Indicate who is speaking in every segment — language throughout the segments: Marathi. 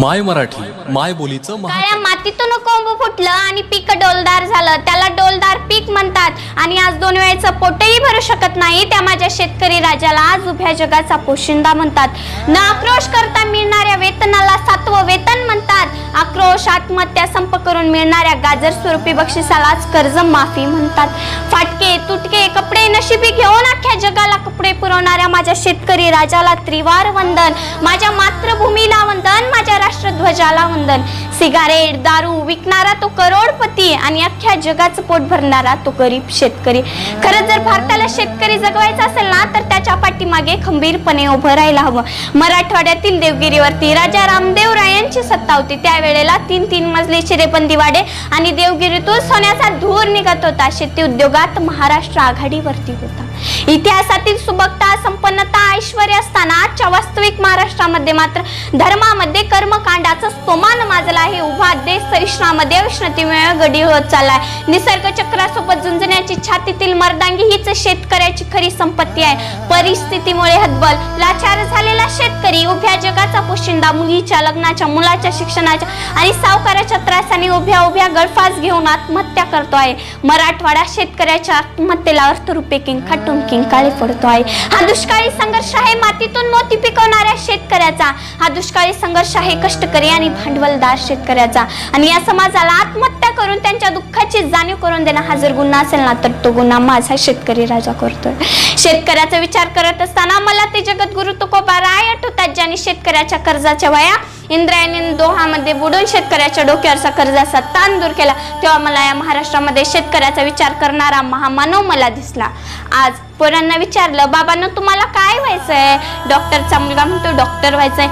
Speaker 1: माय मराठी माय बोलीचं महा
Speaker 2: काळ्या मातीतून कोंब फुटलं आणि पीक डोलदार झालं. त्याला डोलदार पीक म्हणतात. आणि आज दोन वेळेचं पोटही भरू शकत नाही. त्या माझ्या शेतकरी राजाला आज उभ्या जगाचा पोशिंदा म्हणतात. न आक्रोश करता मिळणाऱ्या वेतनाला सातवं वेतन म्हणतात. आक्रोश आत्महत्या संप करून मिळणाऱ्या गाजर स्वरूपी बक्षिसालाच कर्ज माफी म्हणतात. फाटके तुटके कपडे नशिबी घेऊन अख्ख्या जगाला कपडे पुरवणाऱ्या माझ्या शेतकरी राजाला त्रिवार वंदन. माझ्या मातृभूमीला वंदन. माझ्या राष्ट्रध्वजाला वंदन. सिगारेट दारू विकणारा तो करोडपती आणि अख्ख्या जगाचं पोट भरणारा तो गरीब शेतकरी. खरंच जर भारताला शेतकरी जगवायचा असेल ना तर त्याच्या पाठीमागे खंबीरपणे उभं राहायला हवं. मराठवाड्यातील देवगिरीवरती राजा रामदेव रायांची सत्ता होती. त्यावेळेला तीन तीन मजली चिरेबंदी वाडे आणि देवगिरीतून सोन्याचा धूर निघत होता. शेती उद्योगात महाराष्ट्र आघाडीवरती होता. इतिहासातील सुबकता संपन्नता ऐश्वर असताना आजच्या वास्तविक महाराष्ट्रामध्ये मात्र धर्मामध्ये कर्मकांडाचा स्तोमान माजला आहे. उभा देश सहिष्णामध्ये उष्णतेमुळे गडी होत चाललाय. निसर्ग चक्रासोबत झुंजण्याची छातीतील मर्दांगी हीच शेतकऱ्याची खरी संपत्ती आहे. परिस्थितीमुळे हतबल लाचार झालेला शेतकरी उभ्या जगाचा पोशिंदा मुलीच्या लग्नाच्या मुलाच्या शिक्षणाच्या आणि सावकाराच्या त्रासाने उभ्या उभ्या गळफास घेऊन आत्महत्या करतो आहे. मराठवाडा शेतकऱ्याच्या आत्महत्येला अर्थरूपे किंग मातीतून किंकाळी पडतो आहे हा दुष्काळी संघर्ष आहे मातीतून मोती पिकवणाऱ्या शेतकऱ्याचा. हा दुष्काळी संघर्ष आहे कष्टकरी आणि भांडवलदार शेतकऱ्याचा. आणि या समाजाला आत्महत्या करून त्यांच्या दुःखाची जाणीव करून देणं हा जर गुन्हा असेल ना तर तो गुन्हा माझा शेतकरी राजा करतोय. शेतकऱ्याचा विचार करत असताना मला ते जगद्गुरु तुकोबा राय आठवतात ज्यांनी शेतकऱ्याच्या कर्जाच्या वया इंद्रायणी दोहामध्ये बुडून शेतकऱ्याच्या डोक्यावरचा कर्जाचा ताण दूर केला तेव्हा मला या महाराष्ट्रामध्ये शेतकऱ्याचा विचार करणारा महामानव मला दिसला. आज पोरांना विचारलं बाबांना तुम्हाला काय व्हायचंय? डॉक्टरचा मुलगा म्हणतो डॉक्टर व्हायचंय.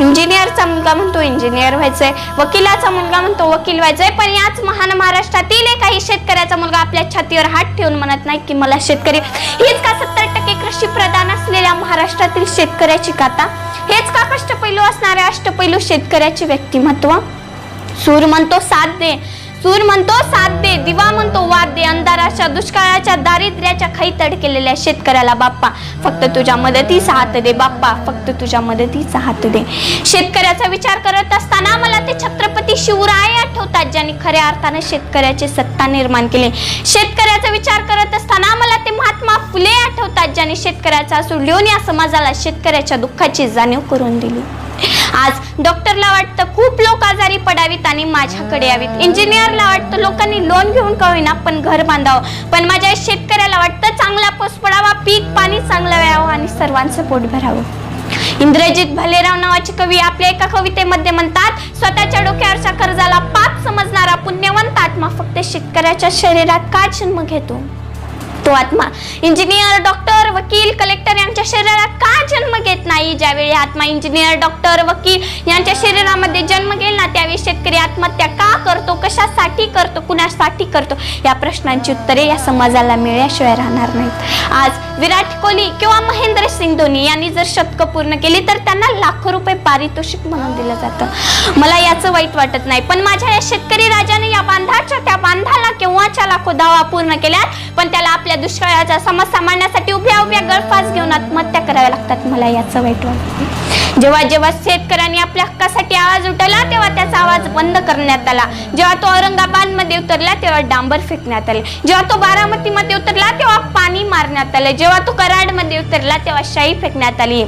Speaker 2: इंजिनियरचा मुलगा म्हणतो इंजिनियर व्हायचंय. वकिलाचा मुलगा म्हणतो वकील व्हायचंय. पण याच महान महाराष्ट्रातील काही शेतकऱ्याचा मुलगा आपल्या छातीवर हात ठेवून म्हणत नाही की मला शेतकरी हीच का सत्तर टक्के कृषी प्रधान असलेल्या महाराष्ट्रातील शेतकऱ्याची कथा? हेच का कष्टपैलू असणाऱ्या अष्टपैलू शेतकऱ्याचे व्यक्तिमत्व? सूर म्हणतो साथ दे. सूर म्हणतो साथ दे दिवा म्हणतो वाद दे अंधाराच्या दुष्काळाच्या दारिद्र्याच्या खाई केलेल्या शेतकऱ्याला बाप्पा. फक्त तुझ्या मदतीचा हात दे बाप्पा. फक्त तुझ्या मदतीचा हात दे. शेतकऱ्याचा विचार करत असताना मला ते छत्रपती शिवराय आठवतात ज्यांनी खऱ्या अर्थाने शेतकऱ्याची सत्ता निर्माण केली. शेतकऱ्याचा विचार करत असताना मला ते महात्मा फुले आठवतात ज्यांनी शेतकऱ्याचा सूर लिहून या समाजाला शेतकऱ्याच्या दुःखाची जाणीव करून दिली. आज डॉक्टरला वाटतं खूप लोक आजारी पडावीत आणि माझ्याकडे यावीत. इंजिनियरला वाटतं लोकांनी लोन घेऊन का होईना पण घर बांधावं. पण माझ्या शेतकऱ्याला वाटतं चांगला पाऊस पडावा पीक पाणी चांगलं व्हावं आणि सर्वांचं पोट भरावं. इंद्रजित भालेराव नावाचे कवी आपल्या एका कवितेमध्ये म्हणतात स्वतःच्या डोक्यावरच्या कर्जाला पाप समजणारा पुण्यवंत आत्मा फक्त शेतकऱ्याच्या शरीरात का जन्म घेतो? तो आत्मा. इंजिनियर डॉक्टर वकील कलेक्टर यांच्या शरीरात नाही ज्यावेळी आत्मा इंजिनियर डॉक्टर वकील यांच्या शरीरामध्ये जन्म घेईल ना त्यावेळी शेतकरी आत्महत्या का करतो कशासाठी करतो कुणासाठी करतो? या प्रश्नांची उत्तरे या समाजाला मिळल्याशिवाय राहणार नाहीत. आज विराट कोहली किंवा महेंद्र सिंग धोनी यांनी जर शतक पूर्ण केली तर त्यांना लाखो रुपये पारितोषिक म्हणून दिलं जातं. मला याचं वाईट वाटत नाही पण माझ्या या शेतकरी राजाने या बांधाच्या त्या बांधाला केव्हाच्या लाखो धावा पूर्ण केल्या पण त्याला आपल्या दुष्काळाच्या समस्या मांडण्यासाठी उभ्या उभ्या गळफास घेऊन आत्महत्या कराव्या लागतात मला याचं वाईट वाटतं. जेव्हा जेव्हा शेतकऱ्यांनी आपल्या हक्कासाठी आवाज उठवला तेव्हा त्याचा आवाज बंद करण्यात आला. जेव्हा तो औरंगाबादमध्ये उतरला तेव्हा डांबर फेकण्यात आले. जेव्हा तो बारामती मध्ये उतरला तेव्हा पाणी मारण्यात आले. जेव्हा तो कराडमध्ये उतरला तेव्हा शाई फेकण्यात आली.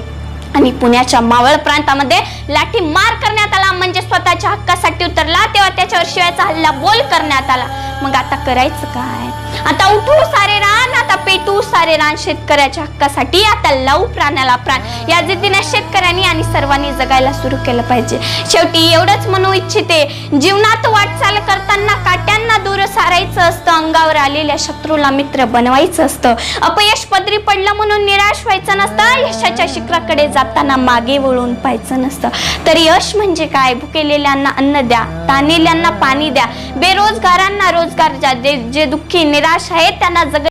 Speaker 2: आणि पुण्याच्या मावळ प्रांतामध्ये लाठी मार करण्यात आला. म्हणजे स्वतःच्या हक्कासाठी उतरला. तेव्हा त्याच्यावर शिवायचा हल्ला बोल करण्यात आला. मग आता करायचं काय? आता उठू सारे रान. आता पेटू सारे रान. शेतकऱ्याच्या हक्कासाठी आता लावू प्राण्याला प्राण. या जिद्दीने शेतकऱ्यांनी आणि सर्वांनी जगायला सुरू केलं पाहिजे. शेवटी एवढंच म्हणू इच्छिते जीवनात वाटचाल करताना काट्यांना दूर सारायचं असतं. अंगावर आलेल्या शत्रूला मित्र बनवायचं असतं. अपयश पदरी पडलं म्हणून निराश व्हायचं नसतं. यशाच्या शिखराकडे जाताना मागे वळून पाहायचं नसतं. तर यश म्हणजे काय? भुकेलेल्यांना अन्न द्या तानेल्यांना पाणी द्या. बेरोजगारांना रोजगार द्या. जे जे दुःखी निराश आहेत त्यांना जग